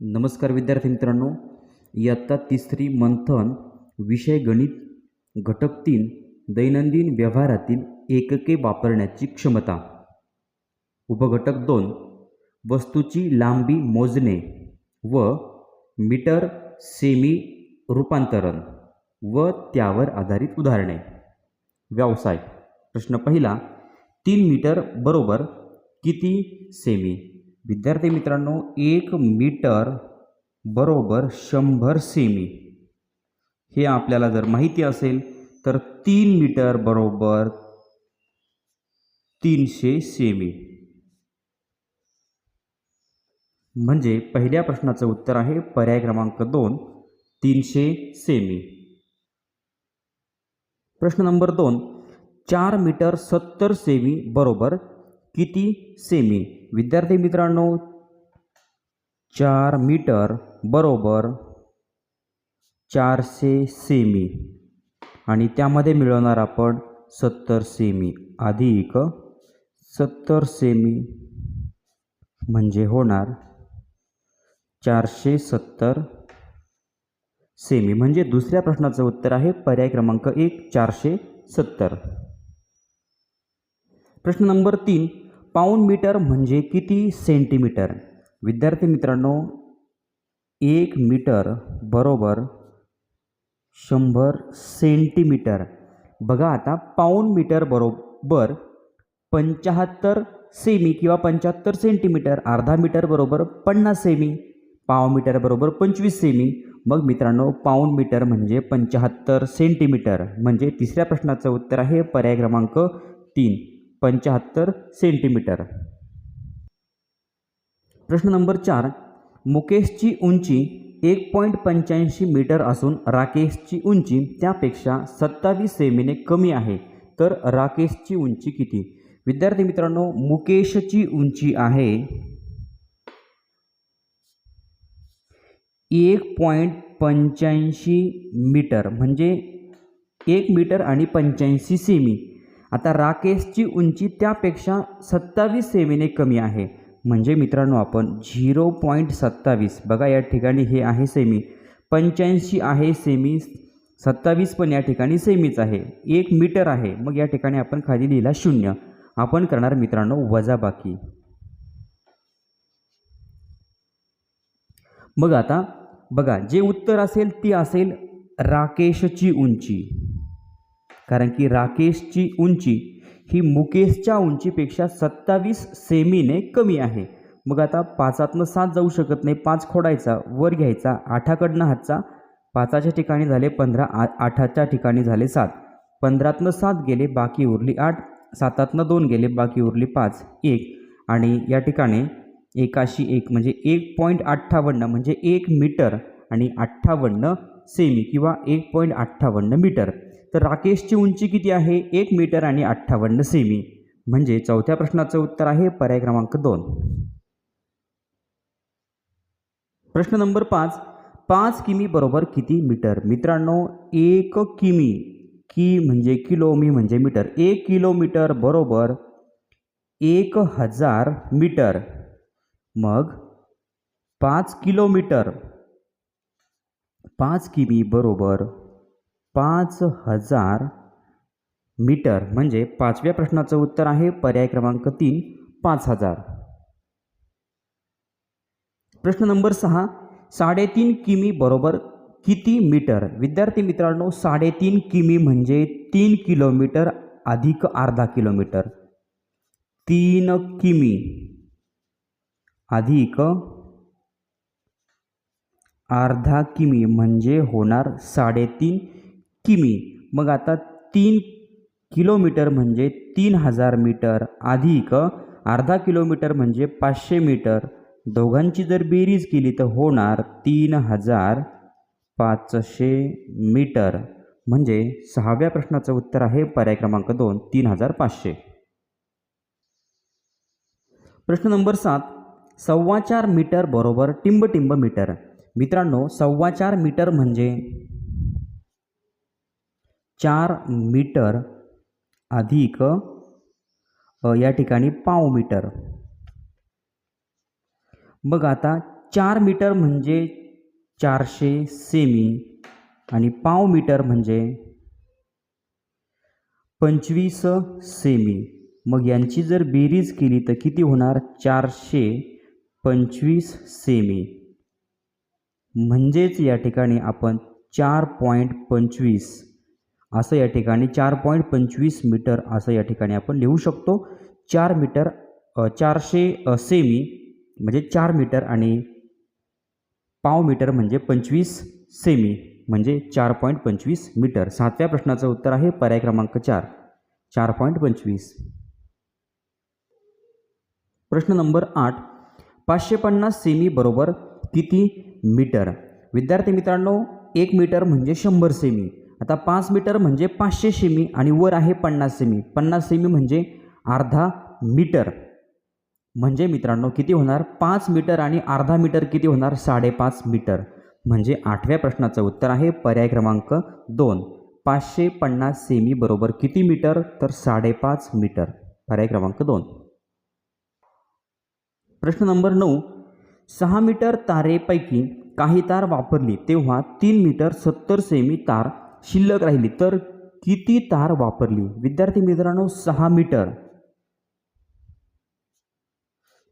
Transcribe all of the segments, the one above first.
नमस्कार विद्यार्थी मित्रांनो. इयत्ता तिसरी मंथन विषय गणित घटक तीन दैनंदिन व्यवहारातील एकके वापरण्याची क्षमता. उपघटक दोन वस्तूची लांबी मोजणे व मीटर सेमी रूपांतरण व त्यावर आधारित उदाहरणे. व्यवसाय. प्रश्न पहिला तीन मीटर बरोबर किती सेमी? विद्यार्थी मित्रांनो एक मीटर बरोबर शंभर सेमी. हे आपल्याला जर माहिती असेल तर तीन मीटर बरोबर तीनशे सेमी. म्हणजे पहिल्या प्रश्नाचं उत्तर आहे पर्याय क्रमांक दोन तीनशे सेमी. प्रश्न नंबर दोन चार मीटर सत्तर सेमी बरोबर किती सेमी? विद्यार्थी मित्रांनो चार मीटर बरोबर चारशे सेमी. आणि त्यामध्ये मिळवणार आपण सत्तर सेमी. अधिक सत्तर सेमी म्हणजे होणार चारशे सत्तर सेमी. म्हणजे दुसऱ्या प्रश्नाचं उत्तर आहे पर्याय क्रमांक एक चारशे सत्तर. प्रश्न नंबर तीन पाऊण मीटर म्हणजे किती सेंटीमीटर? विद्यार्थी मित्रांनो एक मीटर बरोबर शंभर सेंटीमीटर. बघा आता पाऊण मीटर बरोबर पंच्याहत्तर सेमी किंवा पंच्याहत्तर सेंटीमीटर अर्धा मीटर बरोबर पन्नास सेमी पाव मीटर बरोबर पंचवीस सेमी. मग मित्रांनो पाऊण मीटर म्हणजे पंच्याहत्तर सेंटीमीटर. म्हणजे तिसऱ्या प्रश्नाचं उत्तर आहे पर्याय क्रमांक तीन. पंच्याहत्तर सेंटीमीटर. प्रश्न नंबर चार. मुकेशची उंची एक पॉईंट पंच्याऐंशी मीटर असून राकेशची उंची त्यापेक्षा सत्तावीस सेमीने कमी आहे. तर राकेशची उंची किती? विद्यार्थी मित्रांनो मुकेशची उंची आहे एक पॉईंट पंच्याऐंशी मीटर. म्हणजे एक मीटर आणि पंच्याऐंशी सेमी. आता राकेशची उंची त्यापेक्षा सत्तावीस सेमीने कमी आहे. म्हणजे मित्रांनो आपण झिरो पॉईंट सत्तावीस. बघा या ठिकाणी हे आहे सेमी. पंच्याऐंशी आहे सेमी. सत्तावीस पण या ठिकाणी सेमीच आहे. एक मीटर आहे. मग या ठिकाणी आपण खाली लिहिला शून्य. आपण करणार मित्रांनो वजाबाकी. मग आता बघा जे उत्तर असेल ती असेल राकेशची उंची. कारण की राकेशची उंची ही मुकेशच्या उंचीपेक्षा सत्तावीस सेमीने कमी आहे. मग आता पाचातनं सात जाऊ शकत नाही पाच खोडायचा वर घ्यायचा आठाकडनं हातचा पाचाच्या ठिकाणी झाले पंधरा आ आठाच्या ठिकाणी झाले सात. पंधरातनं सात गेले बाकी उरली आठ. सातातनं दोन गेले बाकी उरली पाच. एक. आणि या ठिकाणी एकाशी एक म्हणजे एक पॉईंट अठ्ठावन्न म्हणजे एक मीटर आणि अठ्ठावन्न सेमी किंवा एक पॉईंट अठ्ठावन्न मीटर. तर राकेशची उंची किती आहे? एक मीटर आणि अठ्ठावन्न सेमी. म्हणजे चौथ्या प्रश्नाचं उत्तर आहे पर्याय क्रमांक दोन. प्रश्न नंबर पाच. पाच किमी बरोबर किती मीटर? मित्रांनो एक किमी. की म्हणजे किलो मी म्हणजे मीटर. एक किलोमीटर बरोबर एक हजार मीटर. मग पाच किलोमीटर. पाच किमी बरोबर पाच हजार मीटर म्हणजे पाचव्या प्रश्नाचं उत्तर आहे पर्याय क्रमांक तीन पाच हजार. प्रश्न नंबर सहा साडेतीन किमी बरोबर किती मीटर? विद्यार्थी मित्रांनो साडेतीन किमी म्हणजे तीन किलोमीटर अधिक अर्धा किलोमीटर. तीन किमी अधिक अर्धा किमी म्हणजे होणार साडेतीन किमी. मग आता तीन किलोमीटर म्हणजे तीन हजार मीटर. अधिक अर्धा किलोमीटर म्हणजे पाचशे मीटर. दोघांची जर बेरीज केली तर होणार तीन हजार पाचशे मीटर. म्हणजे सहाव्या प्रश्नाचं उत्तर आहे पर्याय क्रमांक दोन तीन हजार पाचशे. प्रश्न नंबर सात. सव्वा चार मीटर बरोबर टिंबटिंब मीटर. मित्रांनो सव्वा चार मीटर म्हणजे चार मीटर अधिक या ठिकाणी पाव मीटर. मग आता चार मीटर म्हणजे चारशे सेमी आणि पाव मीटर म्हणजे पंचवीस सेमी मग यांची जर बेरीज केली तर किती होणार? चारशे पंचवीस सेमी म्हणजेच या ठिकाणी आपण चार पॉईंट पंचवीस असं या ठिकाणी चार पॉईंट पंचवीस मीटर असं या ठिकाणी आपण लिहू शकतो. चार मीटर चारशे सेमी म्हणजे चार मीटर आणि पाव मीटर म्हणजे पंचवीस सेमी म्हणजे चार पॉईंट पंचवीस मीटर. सातव्या प्रश्नाचं उत्तर आहे पर्याय क्रमांक चार. चार पॉईंट पंचवीस. प्रश्न नंबर आठ. पाचशे पन्नास सेमी बरोबर किती मीटर? विद्यार्थी मित्रांनो एक मीटर म्हणजे शंभर सेमी आता पाच मीटर म्हणजे पाचशे सेमी आणि वर आहे पन्नास सेमी. पन्नास सेमी म्हणजे अर्धा मीटर. म्हणजे मित्रांनो किती होणार? पाच मीटर आणि अर्धा मीटर किती होणार? साडेपाच मीटर. म्हणजे आठव्या प्रश्नाचं उत्तर आहे पर्याय क्रमांक दोन. पाचशे पन्नास सेमी बरोबर किती मीटर? तर साडेपाच मीटर. पर्याय क्रमांक दोन. प्रश्न नंबर नऊ. सहा मीटर तारेपैकी काही तार वापरली तेव्हा तीन मीटर सत्तर सेमी तार शिल्लक राहिली. तर किती तार वापरली? विद्यार्थी मित्रांनो सहा मीटर.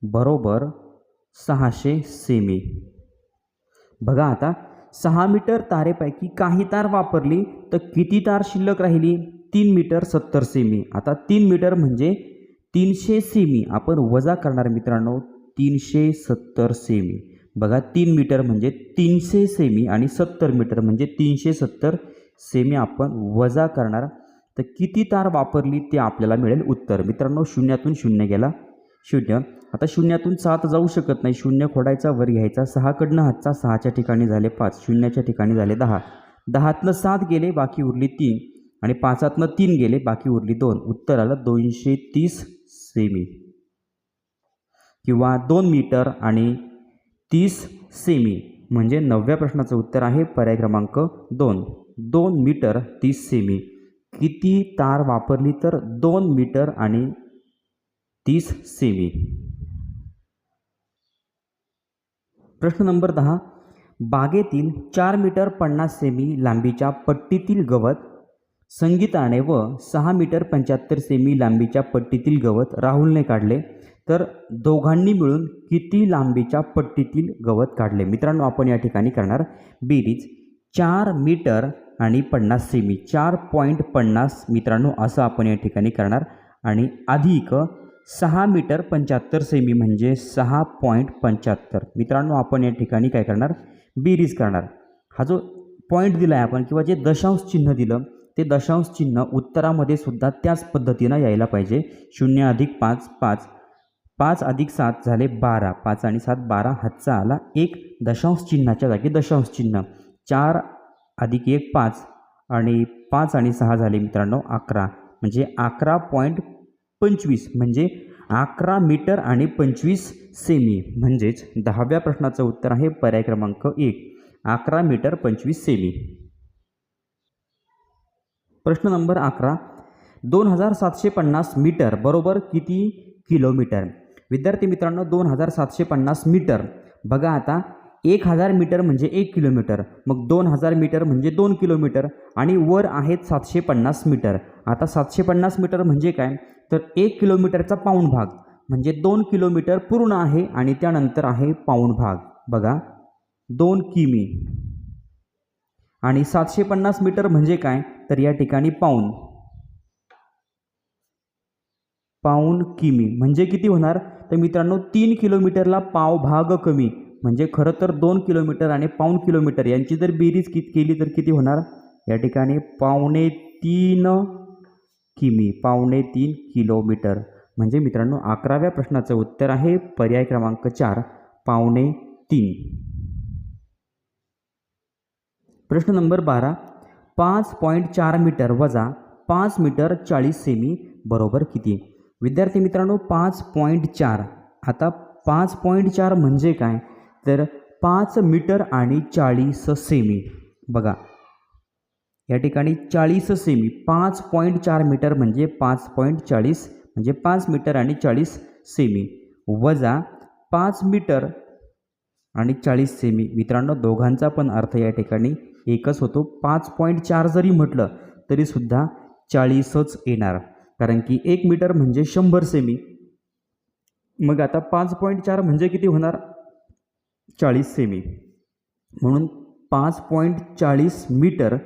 बरोबर सहाशे सेमी बघा आता सहा मीटर तारेपैकी काही तार वापरली तर किती तार शिल्लक राहिली? तीन मीटर सत्तर सेमी आता तीन मीटर म्हणजे तीनशे सेमी आपण वजा करणार मित्रांनो तीनशे सत्तर सेमी बघा तीन मीटर म्हणजे तीनशे सेमी आणि सत्तर मीटर म्हणजे तीनशे सत्तर सेमी आपण वजा करणार. तर किती तार वापरली ते आपल्याला मिळेल उत्तर. मित्रांनो शून्यातून शून्य गेला. शून्य. आता शून्यातून सात जाऊ शकत नाही. शून्य खोडायचा वर घ्यायचा. सहाकडनं हातचा सहाच्या ठिकाणी झाले पाच. शून्याच्या ठिकाणी झाले दहा. दहातनं सात गेले बाकी उरली तीन. आणि पाचातनं तीन गेले बाकी उरली दोन. उत्तर आलं दोनशे तीस सेमी किंवा दोन मीटर आणि तीस सेमी म्हणजे नवव्या प्रश्नाचं उत्तर आहे पर्याय क्रमांक दोन. दोन मीटर तीस सेमी किती तार वापरली तर दोन मीटर आणि तीस सेमी प्रश्न नंबर दहा. बागेतील चार मीटर पन्नास सेमी लांबीच्या पट्टीतील गवत संगीताने व सहा मीटर पंच्याहत्तर सेमी लांबीच्या पट्टीतील गवत राहुलने काढले. तर दोघांनी मिळून किती लांबीच्या पट्टीतील गवत काढले? मित्रांनो आपण या ठिकाणी करणार बेरीज. चार मीटर आणि पन्नास सेमी चार पॉईंट पन्नास मित्रांनो असं आपण या ठिकाणी करणार. आणि अधिक सहा मीटर पंच्याहत्तर सेमी म्हणजे सहा पॉईंट पंच्याहत्तर. मित्रांनो आपण या ठिकाणी काय करणार? बेरीज करणार. हा जो पॉईंट दिला आहे आपण किंवा जे दशांश चिन्ह दिलं ते दशांश चिन्ह उत्तरामध्ये सुद्धा त्याच पद्धतीनं यायला पाहिजे. शून्य अधिक पाच पाच. पाच अधिक सात झाले बारा. पाच आणि सात बारा हातचा आला एक दशांश चिन्हाच्या जागी दशांश चिन्ह. चार अधिक एक पाच आणि पाच आणि सहा झाले मित्रांनो अकरा. म्हणजे अकरा पॉईंट पंचवीस. म्हणजे अकरा मीटर आणि पंचवीस सेमी. म्हणजेच दहाव्या प्रश्नाचं उत्तर आहे पर्याय क्रमांक एक. अकरा मीटर पंचवीस सेमी. प्रश्न नंबर अकरा. दोन हजार सातशे पन्नास मीटर बरोबर किती किलोमीटर? विद्यार्थी मित्रांनो दोन हजार सातशे पन्नास मीटर. बघा आता एक हजार मीटर म्हणजे एक किलोमीटर मग दोन हजार मीटर म्हणजे दोन किलोमीटर आणि वर आहेत सातशे पन्नास मीटर. आता सातशे पन्नास मीटर म्हणजे काय? तर एक किलोमीटरचा पाऊण भाग म्हणजे दोन किलोमीटर पूर्ण आहे आणि त्यानंतर आहे पाऊण भाग. बघा दोन किमी. आणि सातशे पन्नास मीटर म्हणजे काय? तर या ठिकाणी पाऊण. पाऊण किमी. म्हणजे किती होणार? तर मित्रांनो तीन किलोमीटरला पाव भाग कमी. म्हणजे खरं तर दोन किलोमीटर आणि पाऊण किलोमीटर यांची जर बेरीज कित केली तर किती होणार? या ठिकाणी पावणे तीन किमी पावणे तीन किलोमीटर. म्हणजे मित्रांनो अकराव्या प्रश्नाचं उत्तर आहे पर्याय क्रमांक चार पावणे तीन. प्रश्न नंबर बारा पाच पॉईंट चार मीटर वजा पाच मीटर चाळीस सेमी बरोबर किती? विद्यार्थी मित्रांनो पाच पॉईंट चार. आता पाच पॉईंट चार म्हणजे काय? तर पाच मीटर आणि चाळीस सेमी. बघा या ठिकाणी चाळीस सेमी पाच पॉईंट चार मीटर म्हणजे पाच पॉईंट चाळीस म्हणजे पाच मीटर आणि चाळीस सेमी. वजा पाच मीटर आणि चाळीस सेमी. मित्रांनो दोघांचा पण अर्थ या ठिकाणी एकच होतो. पाच पॉईंट चार जरी म्हटलं तरीसुद्धा चाळीसच येणार. कारण की एक मीटर म्हणजे शंभर सेमी. मग आता पाच पॉईंट चार म्हणजे किती होणार? चाळीस सेमी. म्हणून पाच पॉईंट चाळीस मीटर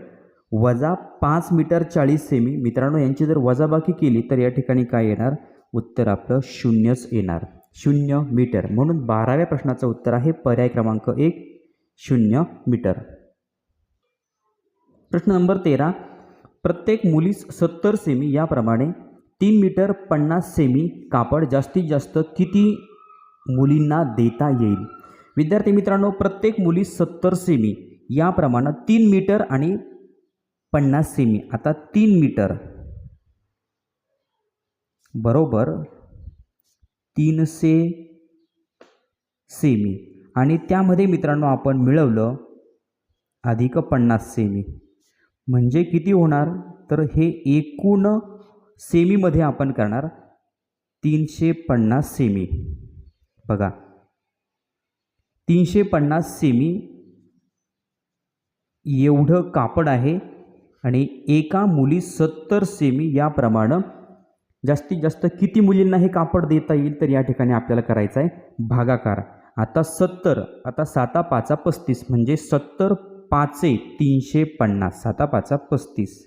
वजा पाच मीटर चाळीस सेमी. मित्रांनो यांची जर वजाबाकी केली तर या ठिकाणी काय येणार? उत्तर आपलं शून्यच येणार. शून्य मीटर. म्हणून बाराव्या प्रश्नाचं उत्तर आहे पर्याय क्रमांक एक शून्य मीटर. प्रश्न नंबर तेरा. प्रत्येक मुलीस सत्तर सेमी याप्रमाणे तीन मीटर पन्नास सेमी कापड जास्तीत जास्त किती मुलींना देता येईल? विद्यार्थी मित्रांनो प्रत्येक मुली सत्तर सेमी याप्रमाणे तीन मीटर आणि पन्नास सेमी आता तीन मीटर बरोबर? तीनशे सेमी आणि त्यामध्ये मित्रांनो आपण मिळवलं अधिक पन्नास सेमी म्हणजे किती होणार? तर हे एकूण सेमीमध्ये आपण करणार तीनशे पन्नास सेमी बघा. तीनशे पन्नास सेमी एवढं कापड आहे आणि एका मुली सत्तर सेमी याप्रमाणे जास्तीत जास्त किती मुलींना हे कापड देता येईल तर या ठिकाणी आपल्याला करायचं आहे भागाकार. आता सत्तर आता साता पाचा पस्तीस म्हणजे सत्तर पाचे तीनशे पन्नास साता पाचा पस्तीस.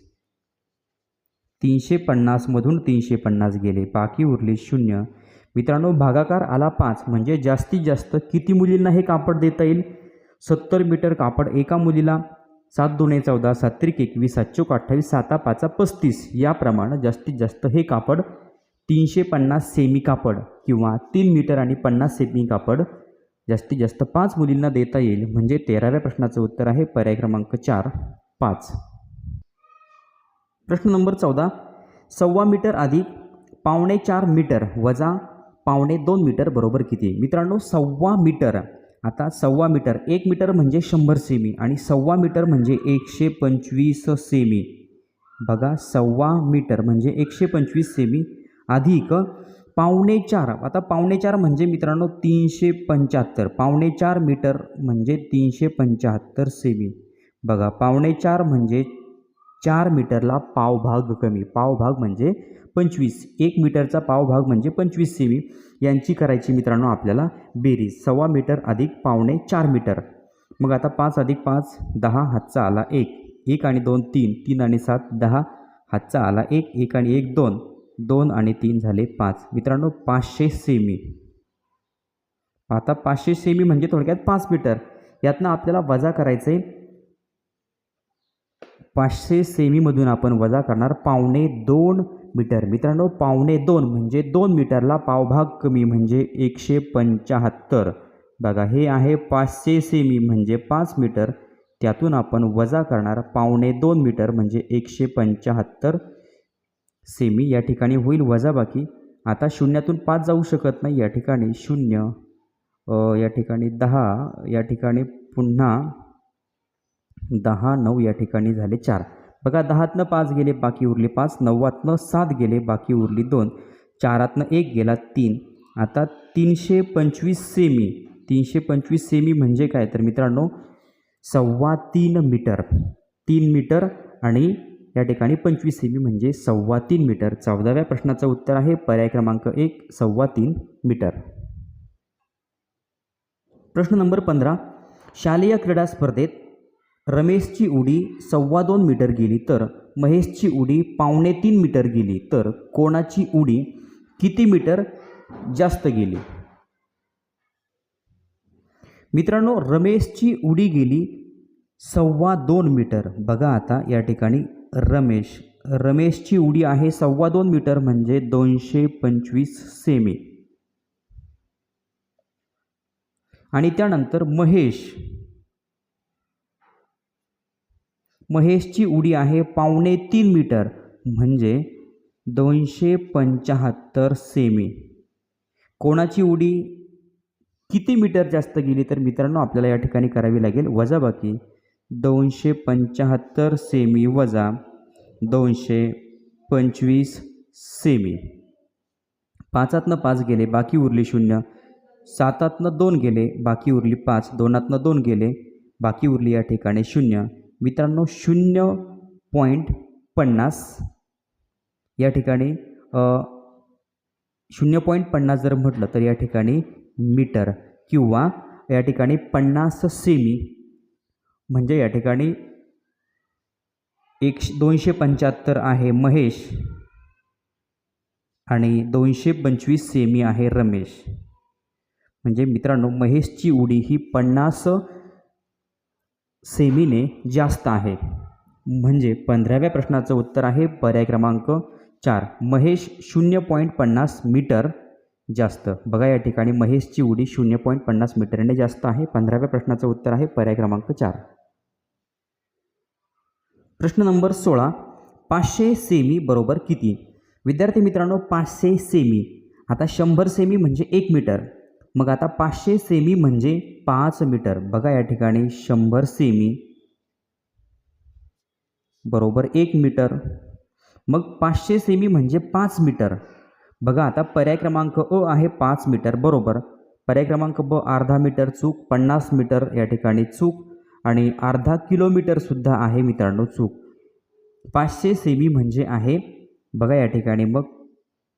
तीनशे पन्नासमधून तीनशे पन्नास गेले बाकी उरले शून्य. मित्रांनो भागाकार आला पाच. म्हणजे जास्तीत जास्त किती मुलींना हे कापड देता येईल? सत्तर मीटर कापड एका मुलीला सात दोन चौदा सात त्रिक एकवीस सात चौक अठ्ठावीस साता पाचा पस्तीस. याप्रमाणे जास्तीत जास्त हे कापड तीनशे पन्नास सेमी कापड किंवा तीन मीटर आणि पन्नास सेमी कापड जास्तीत जास्त पाच मुलींना देता येईल. म्हणजे तेराव्या प्रश्नाचं उत्तर आहे पर्याय क्रमांक चार पाच. प्रश्न नंबर चौदा. सव्वा मीटर अधिक पावणे चार मीटर वजा पावणे दोन मीटर बरोबर किती? मित्रांनो सव्वा मीटर. आता सव्वा मीटर एक मीटर म्हणजे शंभर सेमी आणि सव्वा मीटर म्हणजे एकशे पंचवीस सेमी. बघा सव्वा मीटर म्हणजे एकशे पंचवीस सेमी अधिक पावणे चार. आता पावणे चार म्हणजे मित्रांनो तीनशे पंच्याहत्तर. पावणे चार मीटर म्हणजे तीनशे पंच्याहत्तर सेमी. बघा पावणे चार म्हणजे चार मीटरला पावभाग कमी. पावभाग म्हणजे पंचवीस. एक मीटरचा पावभाग म्हणजे पंचवीस सेमी यांची करायची मित्रांनो आपल्याला बेरीज. सव्वा मीटर अधिक पावणे चार मीटर. मग आता पाच अधिक पाच दहा हातचा आला एक. एक आणि दोन तीन. तीन आणि सात दहा हातचा आला एक. एक आणि एक दोन. दोन आणि तीन झाले पाच. मित्रांनो पाचशे सेमी आता पाचशे सेमी म्हणजे थोडक्यात पाच मीटर. यातनं आपल्याला वजा करायचं आहे पाचशे सेमीमधून आपण वजा करणार पावणे दोन मीटर. मित्रांनो पावणे दोन म्हणजे दोन मीटरला पावभाग कमी म्हणजे एकशे पंच्याहत्तर बघा हे आहे पाचशे सेमी म्हणजे पाच मीटर. त्यातून आपण वजा करणार पावणे दोन मीटर म्हणजे एकशे पंच्याहत्तर सेमी. या ठिकाणी होईल वजाबाकी. आता शून्यातून पाच जाऊ शकत नाही. या ठिकाणी शून्य या ठिकाणी दहा या ठिकाणी पुन्हा दहा नऊ या ठिकाणी झाले चार. बघा दहातनं पाच गेले बाकी उरले पाच. नव्वातनं सात गेले बाकी उरली दोन. चारातनं एक गेला तीन. आता तीनशे पंचवीस सेमी. तीनशे पंचवीस सेमी म्हणजे काय? तर मित्रांनो सव्वा तीन मीटर. तीन मीटर आणि या ठिकाणी पंचवीस सेमी म्हणजे सव्वा तीन मीटर. चौदाव्या प्रश्नाचं उत्तर आहे. पर्याय क्रमांक एक सव्वा तीन मीटर. प्रश्न नंबर पंधरा. शालेय क्रीडा स्पर्धेत रमेशची उडी सव्वा दोन मीटर गेली तर महेशची उडी पावणे तीन मीटर गेली तर कोणाची उडी किती मीटर जास्त गेली? मित्रांनो रमेशची उडी गेली सव्वा दोन मीटर. बघा आता या ठिकाणी रमेश. रमेशची उडी आहे सव्वा दोन मीटर म्हणजे दोनशे पंचवीस सेमी. आणि त्यानंतर महेश. महेशची उडी आहे पावणे तीन मीटर म्हणजे दोनशे पंच्याहत्तर सेमी. कोणाची उडी किती मीटर जास्त गेली तर मित्रांनो आपल्याला या ठिकाणी करावी लागेल. वजाबाकी दोनशे पंच्याहत्तर सेमी वजा दोनशे पंचवीस सेमी. पाचातनं पाच गेले बाकी उरली शून्य. सातातनं दोन गेले बाकी उरली पाच. दोनातनं दोन गेले बाकी उरली या ठिकाणी शून्य. मित्रांनो शून्य पॉईंट पन्नास या ठिकाणी शून्य पॉईंट पन्नास जर म्हटलं तर या ठिकाणी मीटर किंवा या ठिकाणी पन्नास सेमी म्हणजे या ठिकाणी एकशे दोनशे पंच्याहत्तर आहे महेश आणि दोनशे पंचवीस सेमी आहे रमेश. म्हणजे मित्रांनो महेशची उडी ही पन्नास सेमीने जास्त आहे. म्हणजे पंधराव्या प्रश्नाचं उत्तर आहे पर्याय क्रमांक चार. महेश शून्य पॉईंट पन्नास मीटर जास्त. बघा या ठिकाणी महेशची उडी शून्य पॉईंट पन्नास मीटरने जास्त आहे. पंधराव्या प्रश्नाचं उत्तर आहे पर्याय क्रमांक चार. प्रश्न नंबर सोळा. पाचशे सेमी बरोबर किती? विद्यार्थी मित्रांनो पाचशे सेमी. आता शंभर सेमी म्हणजे एक मीटर. मग आता पाचशे सेमी म्हणजे पाच मीटर. बघा या ठिकाणी शंभर सेमी. बरोबर एक मीटर. मग पाचशे सेमी म्हणजे पाच मीटर. बघा आता पर्याय क्रमांक अ आहे पाच मीटर. बरोबर. पर्याय क्रमांक ब अर्धा मीटर चूक पन्नास मीटर या ठिकाणी चूक आणि अर्धा किलोमीटरसुद्धा आहे मित्रांनो चूक. पाचशे सेमी म्हणजे आहे. बघा या ठिकाणी मग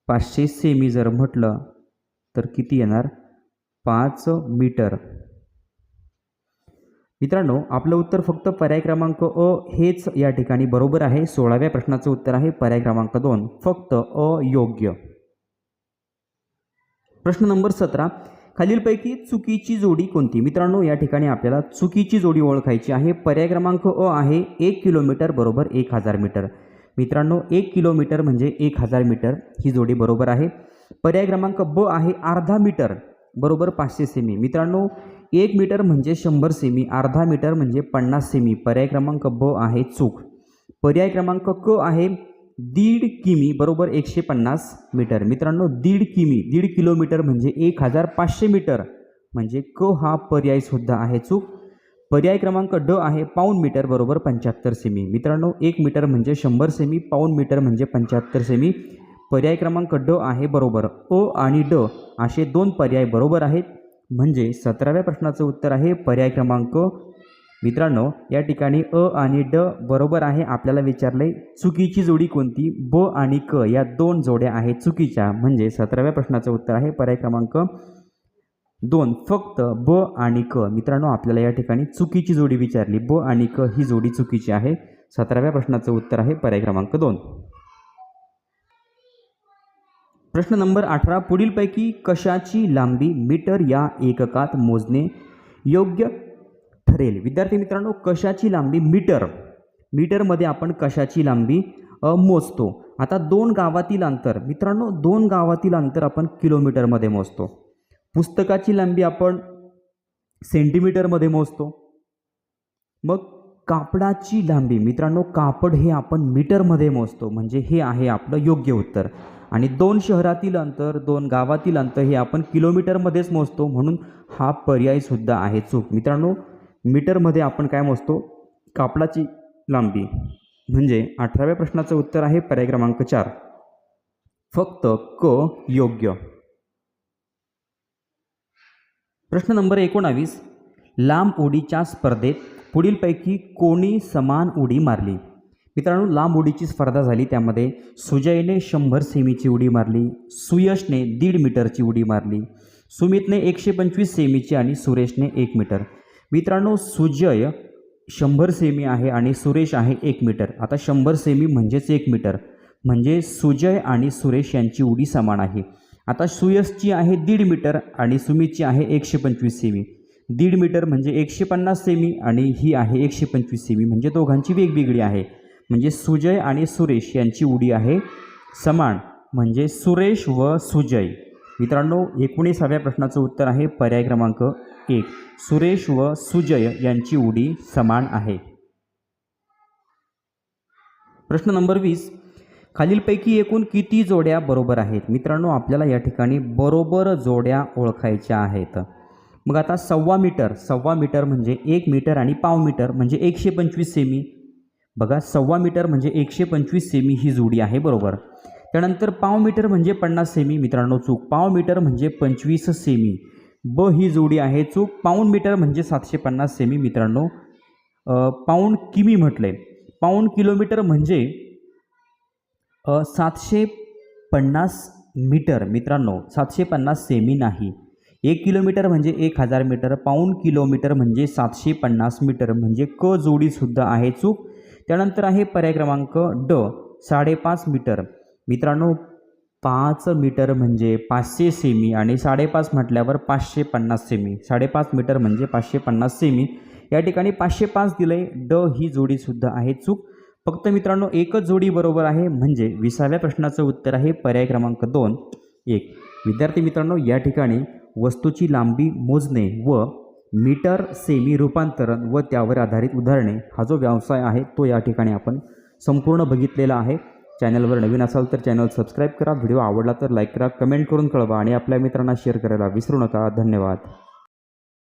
पाचशे सेमी जर म्हटलं तर किती येणार? पाच मीटर. मित्रांनो आपलं उत्तर फक्त पर्याय क्रमांक अ हेच या ठिकाणी बरोबर आहे. सोळाव्या प्रश्नाचं उत्तर आहे पर्याय क्रमांक दोन फक्त अयोग्य. प्रश्न नंबर सतरा खालीलपैकी चुकीची जोडी कोणती? मित्रांनो या ठिकाणी आपल्याला चुकीची जोडी ओळखायची आहे. पर्याय क्रमांक अ आहे एक किलोमीटर बरोबर एक हजार मीटर. मित्रांनो एक किलोमीटर म्हणजे एक हजार मीटर ही जोडी बरोबर आहे. पर्याय क्रमांक ब आहे अर्धा मीटर. बरोबर पाचशे सेमी मित्रांनो एक मीटर म्हणजे शंभर सेमी अर्धा मीटर म्हणजे पन्नास सेमी पर्याय क्रमांक ब आहे चूक. पर्याय क्रमांक क आहे दीड किमी बरोबर एकशे पन्नास मीटर मित्रांनो दीड किमी दीड किलोमीटर म्हणजे एक हजार पाचशे मीटर म्हणजे क हा पर्यायसुद्धा आहे चूक. पर्याय क्रमांक ड आहे पाऊन मीटर बरोबर पंच्याहत्तर सेमी मित्रांनो एक मीटर म्हणजे शंभर सेमी पाऊन मीटर म्हणजे पंच्याहत्तर सेमी पर्याय क्रमांक ड आहे बरोबर. अ आणि ड असे दोन पर्याय बरोबर आहेत. म्हणजे सतराव्या प्रश्नाचं उत्तर आहे पर्याय क्रमांक. मित्रांनो या ठिकाणी अ आणि ड बरोबर आहे आपल्याला विचारले चुकीची जोडी कोणती? ब आणि क या दोन जोड्या आहेत चुकीच्या. म्हणजे सतराव्या प्रश्नाचं उत्तर आहे पर्याय क्रमांक दोन. फक्त ब आणि क. मित्रांनो आपल्याला या ठिकाणी चुकीची जोडी विचारली. ब आणि क ही जोडी चुकीची आहे. सतराव्या प्रश्नाचं उत्तर आहे पर्याय क्रमांक दोन. प्रश्न नंबर अठरा पुढीलपैकी कशाची लांबी मीटर या एककात मोजणे योग्य ठरेल? विद्यार्थी मित्रांनो कशाची लांबी मीटर? मीटरमध्ये आपण कशाची लांबी मोजतो? आता दोन गावातील अंतर मित्रांनो दोन गावातील अंतर आपण किलोमीटरमध्ये मोजतो. पुस्तकाची लांबी आपण सेंटीमीटरमध्ये मोजतो. मग कापडाची लांबी मित्रांनो कापड हे आपण मीटरमध्ये मोजतो. म्हणजे हे आहे आपलं योग्य उत्तर. आणि दोन शहरातील अंतर दोन गावातील अंतर हे आपण किलोमीटरमध्येच मोजतो. म्हणून हा पर्यायसुद्धा आहे चूक. मित्रांनो मीटरमध्ये आपण काय मोजतो? कापडाची लांबी. म्हणजे अठराव्या प्रश्नाचं उत्तर आहे पर्याय क्रमांक चार. फक्त क योग्य. प्रश्न नंबर एकोणावीस. लांब उडीच्या स्पर्धेत पुढीलपैकी कोणी समान उडी मारली? मित्रांनो लांब उडीची स्पर्धा झाली. त्यामध्ये सुजयने शंभर सेमीची उडी मारली. सुयशने दीड मीटरची उडी मारली. सुमितने एकशे पंचवीस सेमीची आणि सुरेशने एक मीटर. मित्रांनो सुजय शंभर सेमी आहे आणि सुरेश आहे एक मीटर. आता शंभर सेमी म्हणजेच एक मीटर. म्हणजे सुजय आणि सुरेश यांची उडी समान आहे. आता सुयशची आहे दीड मीटर आणि सुमितची आहे एकशे पंचवीस सेमी. दीड मीटर म्हणजे एकशे पन्नास सेमी आणि ही आहे एकशे पंचवीस सेमी. म्हणजे दोघांची वेगवेगळी आहे. म्हणजे सुजय आणि सुरेश यांची उडी आहे. समान म्हणजे सुरेश व सुजय. मित्रांनो एकोणीसाव्या प्रश्नाचं उत्तर आहे पर्याय क्रमांक एक. सुरेश व सुजय यांची उडी समान आहे. प्रश्न नंबर वीस. खालीलपैकी एकूण किती जोड्या बरोबर आहेत? मित्रांनो आपल्याला या ठिकाणी बरोबर जोड्या ओळखायच्या आहेत. मग आता सव्वा मीटर सव्वा मीटर म्हणजे एक मीटर आणि पाव मीटर म्हणजे एकशे पंचवीस सेमी. बघा सव्वा मीटर म्हणजे एकशे पंचवीस सेमी ही जोडी आहे बरोबर? त्यानंतर पाव मीटर म्हणजे पन्नास सेमी. मित्रांनो चूक. पाव मीटर म्हणजे पंचवीस सेमी. ब ही जोडी आहे चूक. पाऊण मीटर म्हणजे सातशे पन्नास सेमी मित्रांनो. पाऊंड पाऊण किमी म्हटले. पाऊण किलोमीटर म्हणजे सातशे पन्नास मीटर मित्रांनो. सातशे पन्नास सेमी नाही. एक किलोमीटर म्हणजे एक हजार मीटर. पाऊण किलोमीटर म्हणजे सातशे पन्नास मीटर. म्हणजे क जोडीसुद्धा आहे चूक. त्यानंतर आहे पर्याय क्रमांक ड साडेपाच मीटर. मित्रांनो पाच मीटर म्हणजे पाचशे सेमी आणि साडेपाच म्हटल्यावर पाचशे पन्नास सेमी साडेपाच मीटर म्हणजे पाचशे पन्नास सेमी या ठिकाणी पाचशे पाच दिलं आहे ड ही जोडीसुद्धा आहे चूक. फक्त मित्रांनो एकच जोडी बरोबर आहे. म्हणजे विसाव्या प्रश्नाचं उत्तर आहे पर्याय क्रमांक दोन. एक. विद्यार्थी मित्रांनो या ठिकाणी वस्तूची लांबी मोजणे व मीटर सेमी रूपांतरण व त्यावर आधारित उदाहरणे हा जो व्यवसाय आहे तो या ठिकाणी आपण संपूर्ण बघितलेला आहे. चॅनलवर नवीन असाल तर चॅनल सबस्क्राईब करा. व्हिडिओ आवडला तर लाईक करा कमेंट करून कळवा आणि आपल्या मित्रांना शेअर करायला विसरू नका. धन्यवाद.